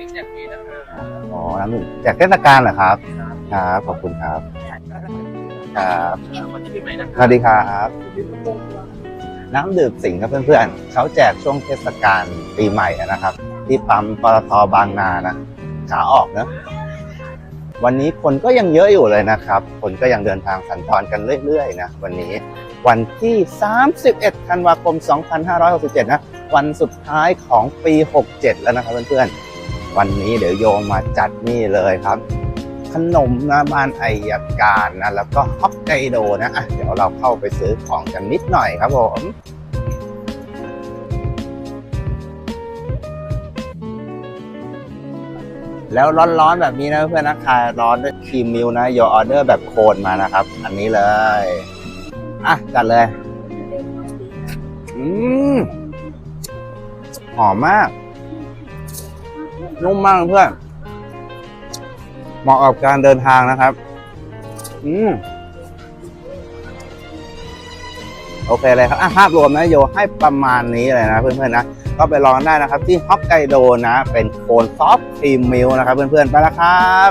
ถึงจากนี้นะครับอ๋อน้ำดื่มจากเทศกาลเหรอครับครับขอบคุณครับครับวันที่ปีใหม่นะคสรับวัสดีครับ น้ำดื่มสิงห์ครับเพื่อนๆเขาแจกช่วงเทศกาลปีใหม่อะนะครับ ที่ปั๊มปตทบางนานะขาออกเนอะวันนี้คนก็ยังเยอะอยู่เลยนะครับ คนก็ยังเดินทางสัญจรกันเรื่อยๆนะวันนี้วันที่ 31 ธันวาคม 2567 นะ วันสุดท้ายของปี 67 แล้วนะครับเพื่อนๆ วันนี้เดี๋ยวโยมมาจัดนี่เลยครับ ขนมนะบ้านไอยการนะแล้วก็ฮอกไกโดนะอะเดี๋ยวเราเข้าไปซื้อของกันนิดหน่อยครับผมแล้วร้อนๆแบบนี้นะเพื่อนนะคลายร้อนด้วยครีมมิลนะโยออเดอร์แบบโคนมานะครับ อันนี้เลย อะจัดเลย อืมหอมมาก นุ่มมากเพื่อน เหมาะกับการเดินทางนะครับ อืมโอเคเลยครับภาพรวมนะโยให้ประมาณนี้เลยนะเพื่อนๆนะก็ไปลองได้นะครับที่ฮอกไกโดนะ เป็นโคนซอฟต์ครีมมิลนะครับ เพื่อนๆ ไปแล้วครับ